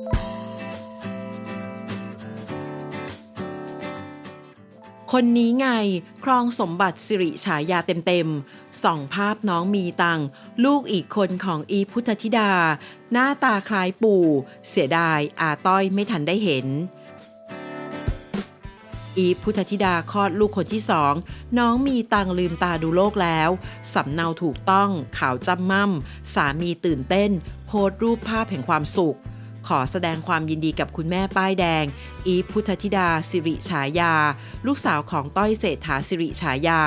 คนนี้ไง ครองสมบัติสิริฉายาเต็มๆ ส่องภาพน้องมีตัง ลูกอีกคนของอีพุทธธิดา หน้าตาคล้ายปู่ เสียดายอาต้อยไม่ทันได้เห็น อีพุทธธิดาคลอดลูกคนที่สอง น้องมีตังลืมตาดูโลกแล้ว สำเนาถูกต้อง ขาวจำม่ำ สามีตื่นเต้น โพสต์รูปภาพแห่งความสุข ขอแสดงความยินดีกับคุณแม่ป้ายแดง อีพุทธธิดาสิริฉายา ลูกสาวของต้อยเศรษฐาสิริฉายา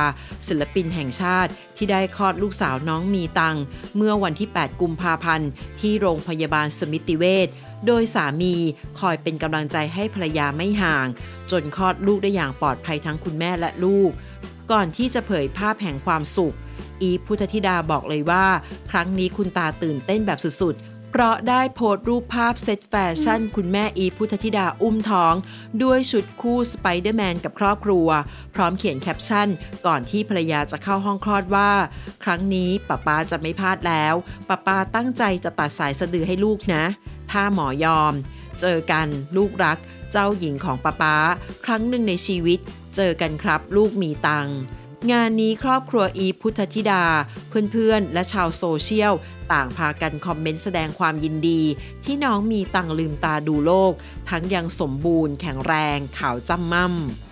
ศิลปินแห่งชาติ ที่ได้คลอดลูกสาวน้องมีตัง เมื่อวันที่ 8 กุมภาพันธ์ ที่โรงพยาบาลสมิติเวชโดยสามีคอยเป็นกำลังใจให้ภรรยาไม่ห่าง จนคลอดลูกได้อย่างปลอดภัยทั้งคุณแม่และลูก ก่อนที่จะเผยภาพแห่งความสุข อีพุทธธิดาบอกเลยว่า ครั้งนี้คุณตาตื่นเต้นแบบสุดๆ เพราะได้โพสต์รูปภาพเซตแฟชั่น คุณแม่อีพุทธธิดาอุ้มท้อง ด้วยชุดคู่สไปเดอร์แมนกับครอบครัว พร้อมเขียนแคปชั่น ก่อนที่ภรรยาจะเข้าห้องคลอดว่า ครั้งนี้ป้าป้าจะไม่พลาดแล้วป้าป้าตั้งใจจะตัดสายสะดือให้ลูกนะ ถ้าหมอยอม เจอกันลูกรัก เจ้าหญิงของป้าป้า ครั้งหนึ่งในชีวิต เจอกันครับ ลูกมีตังค์ งานนี้ครอบครัวอีพุทธธิดา เพื่อนๆ และชาวโซเชียล ต่างพากันคอมเมนต์แสดงความยินดี ที่น้องมีตังลืมตาดูโลก ทั้งยังสมบูรณ์แข็งแรง ขาวจำม่ำ